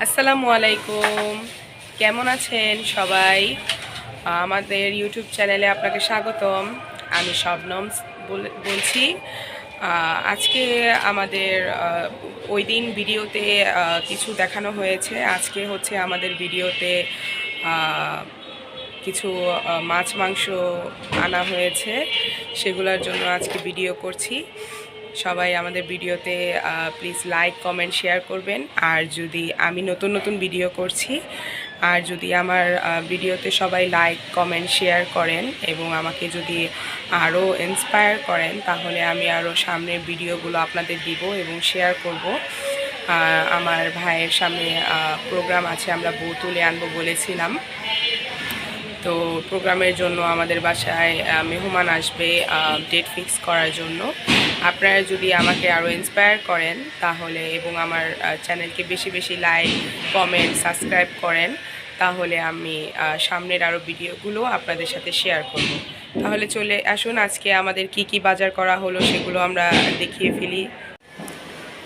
আসসালামু আলাইকুম। কেমন আছেন সবাই? আমাদের ইউটিউব চ্যানেলে আপনাকে স্বাগতম। আমি শবনম বল- বলছি। আজকে আমাদের ওই দিন ভিডিওতে কিছু দেখানো হয়েছে। আজকে হচ্ছে আমাদের ভিডিওতে কিছু মাছ মাংস আনা হয়েছে। সেগুলোর জন্য আজকে ভিডিও করছি। সবাই আমাদের ভিডিওতে প্লিজ লাইক কমেন্ট শেয়ার করবেন। আর যদি আমি নতুন নতুন ভিডিও করছি, আর যদি আমার ভিডিওতে সবাই লাইক কমেন্ট শেয়ার করেন এবং আমাকে যদি আরও ইন্সপায়ার করেন, তাহলে আমি আরও সামনের ভিডিওগুলো আপনাদের দিব এবং শেয়ার করব। আমার ভাইয়ের সামনে প্রোগ্রাম আছে, আমরা বউ তুলে আনব বলেছিলাম। তো প্রোগ্রামের জন্য আমাদের বাসায় মেহমান আসবে ডেট ফিক্স করার জন্য। আপনারা যদি আমাকে আরও ইন্সপায়ার করেন, তাহলে এবং আমার চ্যানেলকে বেশি বেশি লাইক কমেন্ট সাবস্ক্রাইব করেন, তাহলে আমি সামনের আরও ভিডিওগুলো আপনাদের সাথে শেয়ার করব। তাহলে চলে আসুন, আজকে আমাদের কি কি বাজার করা হলো সেগুলো আমরা দেখিয়ে ফেলি।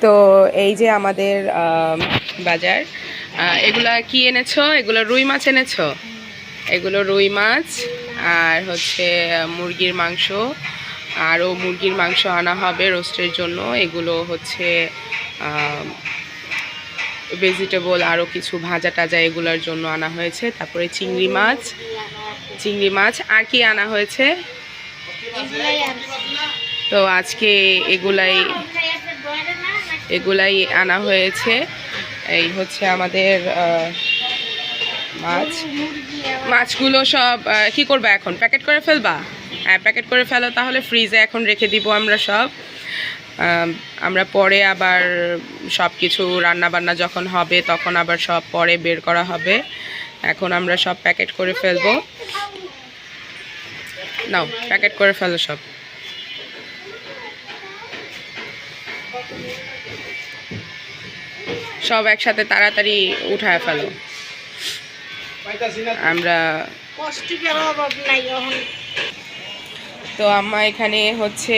তো এই যে আমাদের বাজার এগুলা কি এনেছো? এগুলো রুই মাছ এনেছো? এগুলো রুই মাছ আর হচ্ছে মুরগির মাংস। আরও মুরগির মাংস আনা হবে রোস্টের জন্য। এগুলো হচ্ছে ভেজিটেবল আরও কিছু ভাজা টাজা এগুলোর জন্য আনা হয়েছে। তারপরে চিংড়ি মাছ চিংড়ি মাছ আর কি আনা হয়েছে? তো আজকে এগুলাই এগুলাই আনা হয়েছে। এই হচ্ছে আমাদের মাছ। মাছগুলো সব কি করবে এখন? প্যাকেট করে ফেলবা? হ্যাঁ প্যাকেট করে ফেলো তাহলে ফ্রিজে এখন রেখে দিব আমরা সব। আমরা পরে আবার সব কিছু রান্না বান্না যখন হবে তখন আবার সব পরে বের করা হবে। এখন আমরা সব প্যাকেট করে ফেলব। নাও প্যাকেট করে ফেলো সব। সব একসাথে তাড়াতাড়ি উঠায় ফেলো। আমরা পুষ্টিকের অভাব নাই এখন? তো আম্মা এখানে হচ্ছে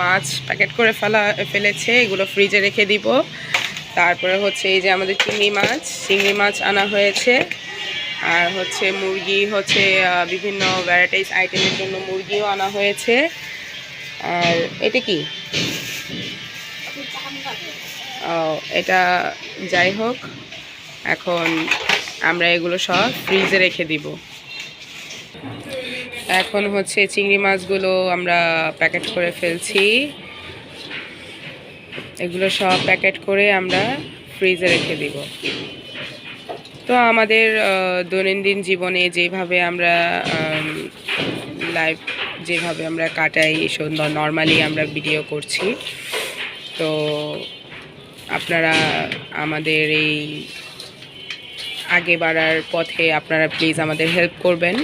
মাছ প্যাকেট করে ফেলা ফেলেছে এগুলো ফ্রিজে রেখে দিব। তারপরে হচ্ছে এই যে আমাদের চিংড়ি মাছ চিংড়ি মাছ আনা হয়েছে। আর হচ্ছে মুরগি হচ্ছে বিভিন্ন ভ্যারাইটিস আইটেমের জন্য মুরগিও আনা হয়েছে। আর এটা কি? ও, এটা যাই হোক এখন আমরা এগুলো সব ফ্রিজে রেখে দিব। এখন হচ্ছে চিংড়ি মাছগুলো আমরা প্যাকেট করে ফেলছি। এগুলো সব প্যাকেট করে আমরা ফ্রিজে রেখে দিব। তো আমাদের দৈনন্দিন জীবনে যেভাবে আমরা লাইফ যেভাবে আমরা কাটাই সুন্দর নর্মালি আমরা ভিডিও করছি। তো আপনারা আমাদের এই আগে বাড়ার পথে আপনারা প্লিজ আমাদের হেল্প করবেন।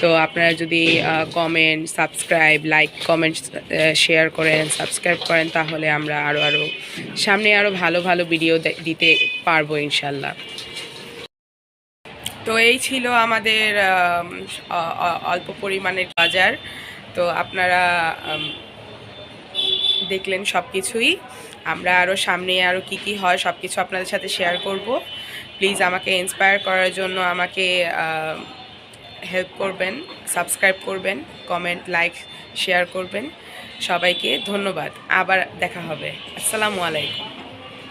তো আপনারা যদি comment subscribe like comment share করেন সাবস্ক্রাইব করেন, তাহলে আমরা আরও আরও সামনে আরও ভালো ভালো ভিডিও দিতে পারব ইনশাল্লাহ। তো এই ছিল আমাদের অল্প পরিমাণের বাজার। তো আপনারা দেখলেন সব কিছুই আমরা আরও সামনে আরও কি কি হয় সব কিছু আপনাদের সাথে শেয়ার করব। প্লিজ আমাকে ইন্সপায়ার করার জন্য আমাকে হেল্প করবেন সাবস্ক্রাইব করবেন কমেন্ট লাইক শেয়ার করবেন। সবাইকে ধন্যবাদ। আবার দেখা হবে। আসসালামু আলাইকুম।